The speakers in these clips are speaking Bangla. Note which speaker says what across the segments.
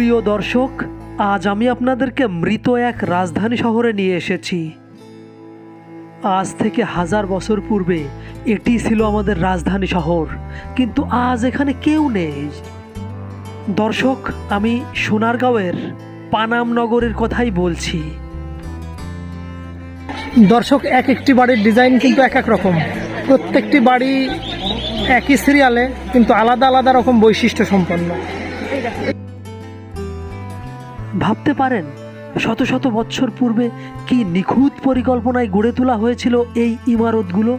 Speaker 1: প্রিয় দর্শক, আজ আমি আপনাদেরকে মৃত এক রাজধানী শহরে নিয়ে এসেছি। আজ থেকে হাজার বছর পূর্বে এটি ছিল আমাদের রাজধানী শহর, কিন্তু আজ এখানে কেউ নেই। দর্শক, আমি সোনারগাঁওয়ের পানাম নগরের কথাই বলছি।
Speaker 2: দর্শক, এক একটি বাড়ির ডিজাইন কিন্তু এক এক রকম। প্রত্যেকটি বাড়ি একই সিরিয়ালে কিন্তু আলাদা আলাদা রকম বৈশিষ্ট্য সম্পন্ন।
Speaker 1: ভাবতে পারেন, শত শত বছর পূর্বে কি নিখুঁত পরিকল্পনায় গড়ে তোলা হয়েছিল এই ইমারতগুলো?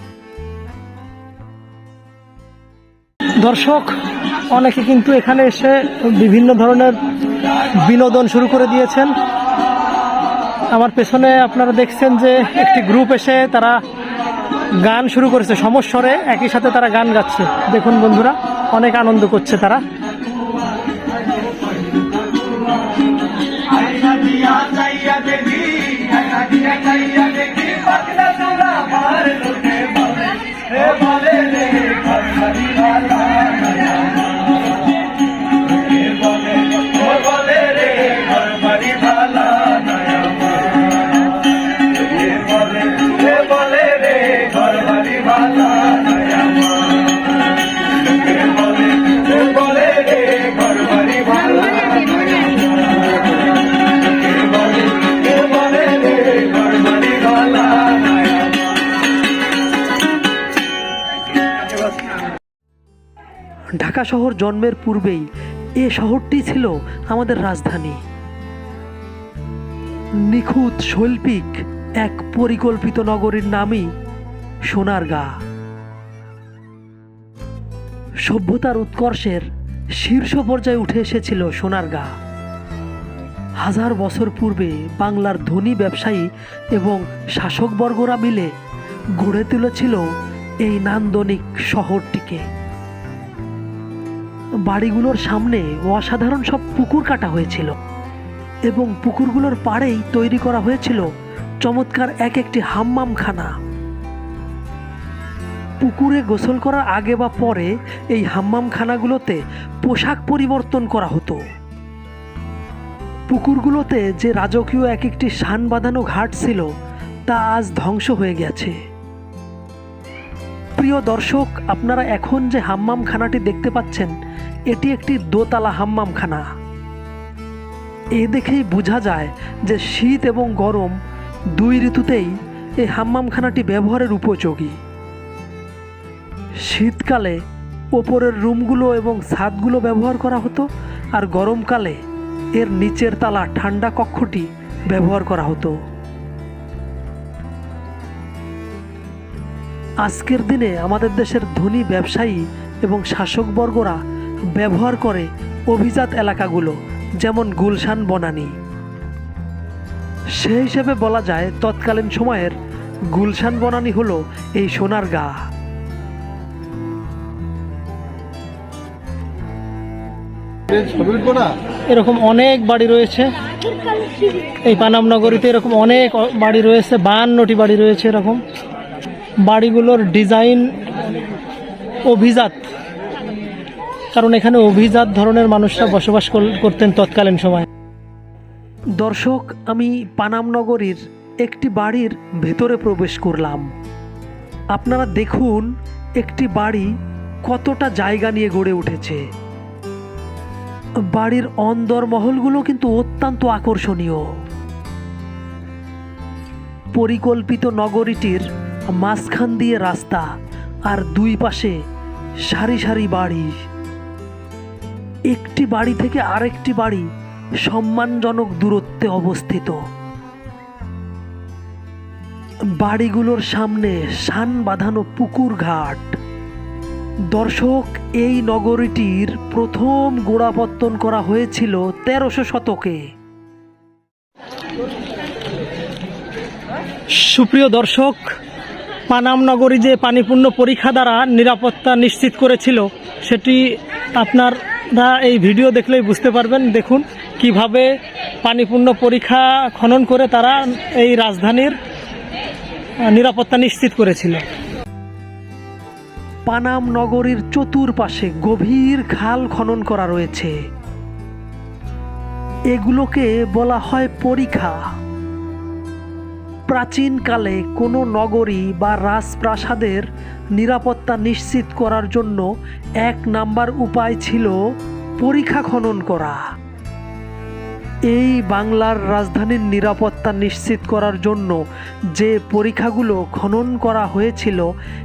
Speaker 2: দর্শক, অনেকে কিন্তু এখানে এসে বিভিন্ন ধরনের বিনোদন শুরু করে দিয়েছেন। আমার পেছনে আপনারা দেখছেন যে একটি গ্রুপ এসে তারা গান শুরু করেছে সমস্বরে, একই সাথে তারা গান গাচ্ছে। দেখুন বন্ধুরা, অনেক আনন্দ করছে তারা। Yeah.
Speaker 1: ঢাকা শহর জন্মের পূর্বেই এ শহরটি ছিল আমাদের রাজধানী। নিখুঁত শৈল্পিক এক পরিকল্পিত নগরীর নামই সোনারগাঁ। সভ্যতার উৎকর্ষের শীর্ষ পর্যায়ে উঠে এসেছিল সোনারগাঁ। হাজার বছর পূর্বে বাংলার ধনী ব্যবসায়ী এবং শাসকবর্গরা মিলে গড়ে তুলেছিল এই নান্দনিক শহরটিকে। বাড়িগুলোর সামনে অসাধারণ সব পুকুর কাটা হয়েছিল এবং পুকুরগুলোর পাড়েই তৈরি করা হয়েছিল চমৎকার এক একটি হাম্মামখানা। পুকুরে গোসল করার আগে বা পরে এই হাম্মামখানাগুলোতে পোশাক পরিবর্তন করা হতো। পুকুরগুলোতে যে রাজকীয় এক একটি শান বাঁধানো ঘাট ছিল, তা আজ ধ্বংস হয়ে গেছে। প্রিয় দর্শক, আপনারা এখন যে হাম্মামখানাটি দেখতে পাচ্ছেন এটি একটি দোতলা হাম্মামখানা। এ দেখেই বোঝা যায় যে শীত এবং গরম দুই ঋতুতেই এই হাম্মামখানাটি ব্যবহারের উপযোগী। শীতকালে ওপরের রুমগুলো এবং ছাদগুলো ব্যবহার করা হতো আর গরমকালে এর নিচের তালা ঠান্ডা কক্ষটি ব্যবহার করা হতো। আজকের দিনে আমাদের দেশের ধনী ব্যবসায়ী এবং শাসকবর্গরা ব্যবহার করে অভিজাত এলাকাগুলো, যেমন গুলশান বনানী। সে হিসেবে বলা যায়, তৎকালীন সময়ের গুলশান বনানী হলো এই সোনার গা।
Speaker 2: এরকম অনেক বাড়ি রয়েছে। এই পানাম নগরীতে এরকম অনেক বাড়ি রয়েছে, বাহান্নটি বাড়ি রয়েছে এরকম। বাড়িগুলোর ডিজাইন অভিজাত। কারণ এখানে অভিজাত ধরনের মানুষরা বসবাস করতেন তৎকালীন সময়।
Speaker 1: দর্শক, আমি পানাম নগরীর একটি বাড়ির ভেতরে প্রবেশ করলাম। আপনারা দেখুন, একটি বাড়ি কতটা জায়গা নিয়ে গড়ে উঠেছে। বাড়ির অন্দর মহলগুলো কিন্তু অত্যন্ত আকর্ষণীয়। পরিকল্পিত নগরীটির মাঝখান দিয়ে রাস্তা আর দুই পাশে সারি সারি বাড়ি। একটি বাড়ি থেকে আরেকটি বাড়ি সম্মানজনক দূরত্বে অবস্থিত। বাড়িগুলোর সামনে শান বাঁধানো পুকুর ঘাট। দর্শক, এই নগরীটির প্রথম গোড়াপত্তন করা হয়েছিল তেরোশো শতকে।
Speaker 2: সুপ্রিয় দর্শক পানাম নগরী যে পানিপূর্ণ পরীক্ষা দ্বারা নিরাপত্তা নিশ্চিত করেছিল, সেটি আপনারা এই ভিডিও দেখলেই বুঝতে পারবেন। দেখুন কীভাবে পানিপূর্ণ পরীক্ষা খনন করে তারা এই রাজধানীর নিরাপত্তা নিশ্চিত করেছিল।
Speaker 1: পানাম নগরীর চতুর্পাশে গভীর খাল খনন করা রয়েছে। এগুলোকে বলা হয় পরীক্ষা। প্রাচীনকালে কোনো নগরী বা রাজপ্রাসাদের নিরাপত্তা নিশ্চিত করার জন্য এক নাম্বার উপায় ছিল পরীক্ষা খনন করা। এই বাংলার রাজধানীর নিরাপত্তা নিশ্চিত করার জন্য যে পরীক্ষাগুলো খনন করা হয়েছিল,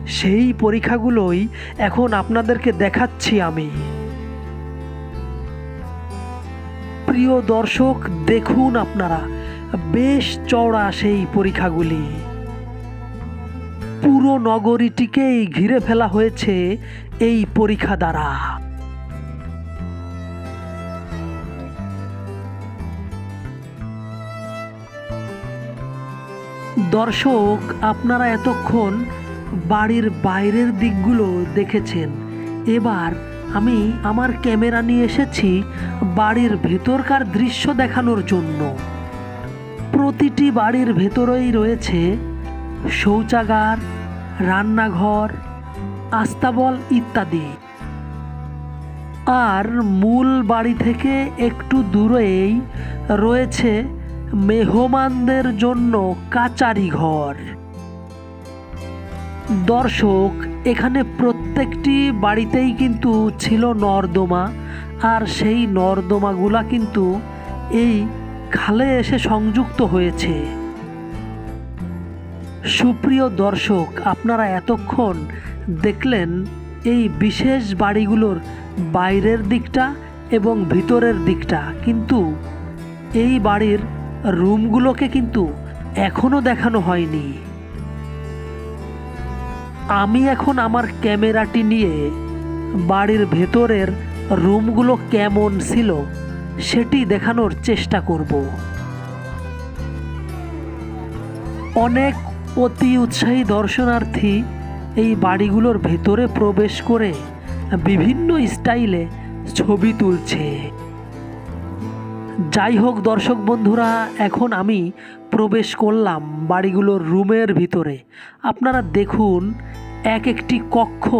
Speaker 1: সেই পরীক্ষাগুলোই এখন আপনাদেরকে দেখাচ্ছি আমি। প্রিয় দর্শক, দেখুন আপনারা বেশ চওড়া সেই পরীক্ষাগুলি। পুরো নগরীটিকেই ঘিরে ফেলা হয়েছে এই পরীক্ষা দ্বারা। দর্শক, আপনারা এতক্ষণ বাড়ির বাইরের দিকগুলো দেখেছেন। এবার আমি আমার ক্যামেরা নিয়ে এসেছি বাড়ির ভেতরকার দৃশ্য দেখানোর জন্য। প্রতিটি বাড়ির ভেতরেই রয়েছে শৌচাগার, রান্নাঘর, আস্তাবল ইত্যাদি। আর মূল বাড়ি থেকে একটু দূরেই রয়েছে মেহমানদের জন্য কাচারি ঘর। দর্শক, এখানে প্রত্যেকটি বাড়িতেই কিন্তু ছিল নর্দমা, আর সেই নর্দমাগুলা কিন্তু এই খালে এসে সংযুক্ত হয়েছে। সুপ্রিয় দর্শক, আপনারা এতক্ষণ দেখলেন এই বিশেষ বাড়িগুলোর বাইরের দিকটা এবং ভিতরের দিকটা। কিন্তু এই বাড়ির রুমগুলোকে কিন্তু এখনও দেখানো হয়নি। আমি এখন আমার ক্যামেরাটি নিয়ে বাড়ির ভেতরের রুমগুলো কেমন ছিল সেটি দেখানোর চেষ্টা করব। অনেক অতি উৎসাহী দর্শনার্থী এই বাড়িগুলোর ভেতরে প্রবেশ করে বিভিন্ন স্টাইলে ছবি তুলছে। যাই হোক দর্শক বন্ধুরা, এখন আমি প্রবেশ করলাম বাড়িগুলোর রুমের ভিতরে। আপনারা দেখুন, এক একটি কক্ষ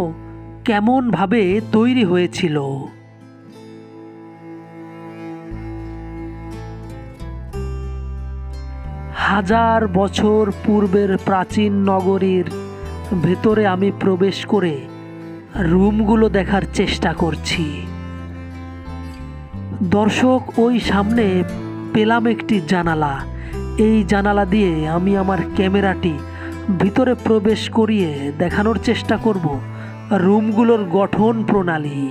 Speaker 1: কেমনভাবে তৈরি হয়েছিল। হাজার বছর পূর্বের প্রাচীন নগরীর ভেতরে আমি প্রবেশ করে রুমগুলো দেখার চেষ্টা করছি। দর্শক, ওই সামনে পেলাম একটি জানালা। এই জানালা দিয়ে আমি আমার ক্যামেরাটি ভিতরে প্রবেশ করিয়ে দেখানোর চেষ্টা করব রুমগুলোর গঠন প্রণালী।